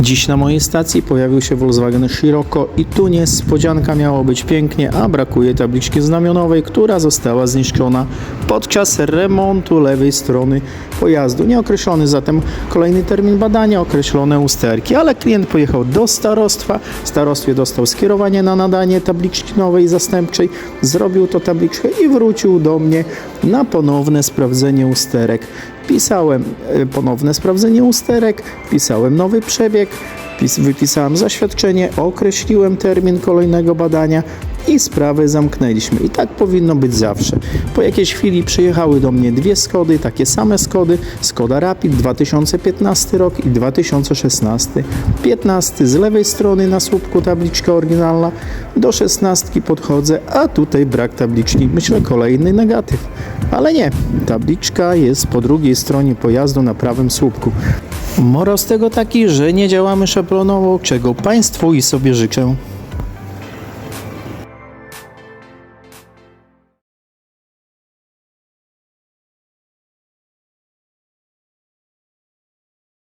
Dziś na mojej stacji pojawił się Volkswagen Scirocco i tu niespodzianka miało być pięknie, a brakuje tabliczki znamionowej, która została zniszczona podczas remontu lewej strony pojazdu. Nieokreślony zatem kolejny termin badania, określone usterki, ale klient pojechał do starostwa, w starostwie dostał skierowanie na nadanie tabliczki nowej zastępczej, zrobił to tabliczkę i wrócił do mnie na ponowne sprawdzenie usterek. Pisałem e, ponowne sprawdzenie usterek, pisałem nowy przebieg, pis- wypisałem zaświadczenie, określiłem termin kolejnego badania i sprawę zamknęliśmy. I tak powinno być zawsze. Po jakiejś chwili przyjechały do mnie dwie Skody, takie same Skody, Skoda Rapid 2015 rok i 2016. 15 z lewej strony na słupku tabliczka oryginalna, do 16 podchodzę, a tutaj brak tabliczki. Myślę kolejny negatyw. Ale nie, tabliczka jest po drugiej stronie pojazdu na prawym słupku. Morał z tego taki, że nie działamy szablonowo, czego Państwu i sobie życzę.